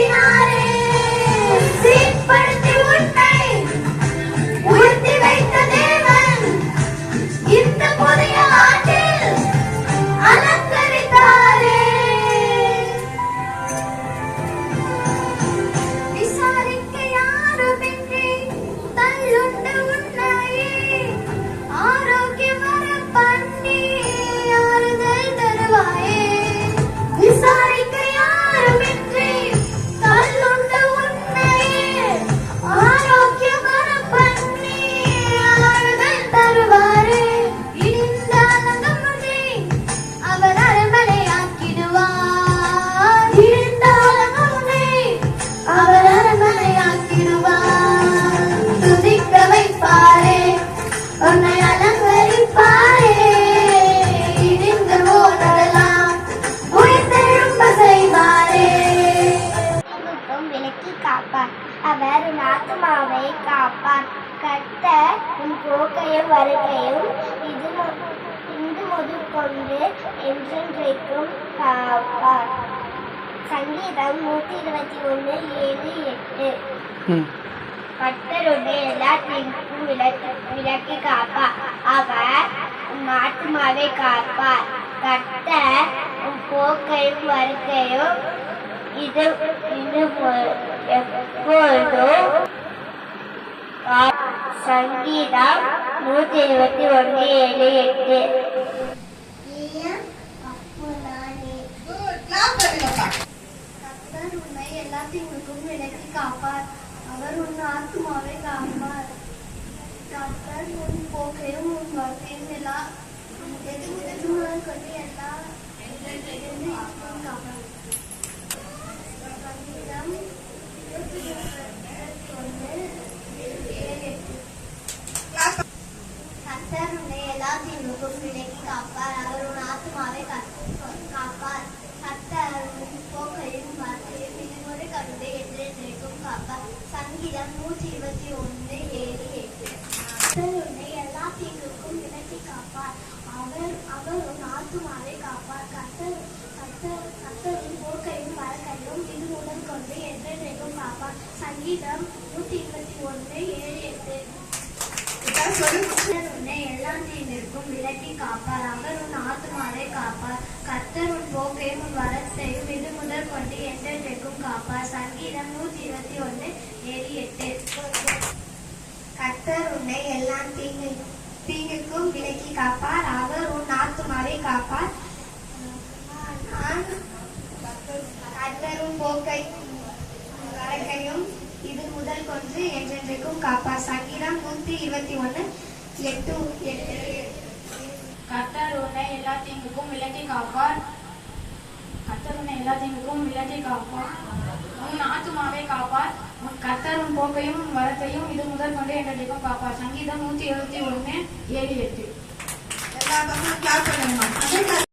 Happy night! வருகையும் இது மு- இன்று முதற்கொண்டு என்றென்றைக்கும் காப்பார். சங்கீதம் நூத்தி இருபத்தி ஒன்று ஏழு எட்டு. கர்த்தருடைய எல்லா தீர்ப்பும் விலக்கி விலக்கி காப்பார். அவர் உன் ஆத்மாவை காப்பார். கர்த்தர் உன் போக்கையும் வருகையும் இது இது எப்பொழுதும். சங்கீதம் நூத்தி இருபத்தி ஒன்று ஏழு எட்டு எல்லாத்தையும் உன்னை விலக்கி காப்பார் அவர் உன் ஆத்மாவை காப்பார் கர்த்தர் உன் போக்கையும் உன் வாழ்க்கையும் எல்லா எது முதல் கொண்டு எல்லா எதிர்ப்பும் காப்பார் சங்கீதம் இருபத்தி ஒன்று ஏழு எட்டு கர்த்தர் உன்னை எல்லா தீங்குக்கும் விலக்கி காப்பார் அவர் உன் ஆத்மாவை கா- காப்பார் கர்த்தர் உன் போக்கையும் வார்த்தையும் விதிமுறை கருதை என்றென்றைக்கும் காப்பார் சங்கீதம் நூற்றி இருபத்தி ஒன்று ஏழு எட்டு கர்த்தர் உன்னை எல்லா தீங்குக்கும் விலக்கி காப்பார் அவர் உன் ஆத்மாவை காப்பார். கர்த்தர் கர்த்தர் கர்த்தரின் போக்கையும் வழக்கையும் இது முதல் கொண்டு என்றென்றைக்கும் காப்பார். சங்கீதம் நூற்றி இருபத்தி ஒன்று ஏழு எட்டு. உன்னை எல்லா தீங்கிற்கும் விலக்கி காப்பார். அவர் உன் ஆத்மாவை காப்பார். கர்த்தர் உன் போக்கையும் உன் வரத்தையும் இது முதல் கொண்டு என்றென்றைக்கும் காப்பார். சங்கீதம் நூத்தி இருபத்தி ஒன்று ஏழு எட்டு. கர்த்தர் உன்னை எல்லா தீங்கு தீங்குக்கும் விலக்கி காப்பார். அவர் உன் ஆத்துமாவை காப்பார். நான் போக்கை வழக்கையும் இது முதல் கொன்று என்றென்றைக்கும் காப்பார். சங்கீதம் நூத்தி இருபத்தி ஒண்ணு எட்டு எட்டு. கர்த்தர் உன்னை எல்லா தீங்குக்கும் விலக்கி காப்பார். கர்த்தர் உன்னை எல்லா தீங்குக்கும் விலக்கி காப்பார். உன் ஆத்துமாவை காப்பார். கத்தரும் போக்கையும் வரத்தையும் இது முதல் கொண்டு என்றைக்கும் பாப்பா சங்கீதம் நூத்தி எழுபத்தி ஒண்ணு ஏழு எட்டு. எல்லா பக்கமும் கிளாப்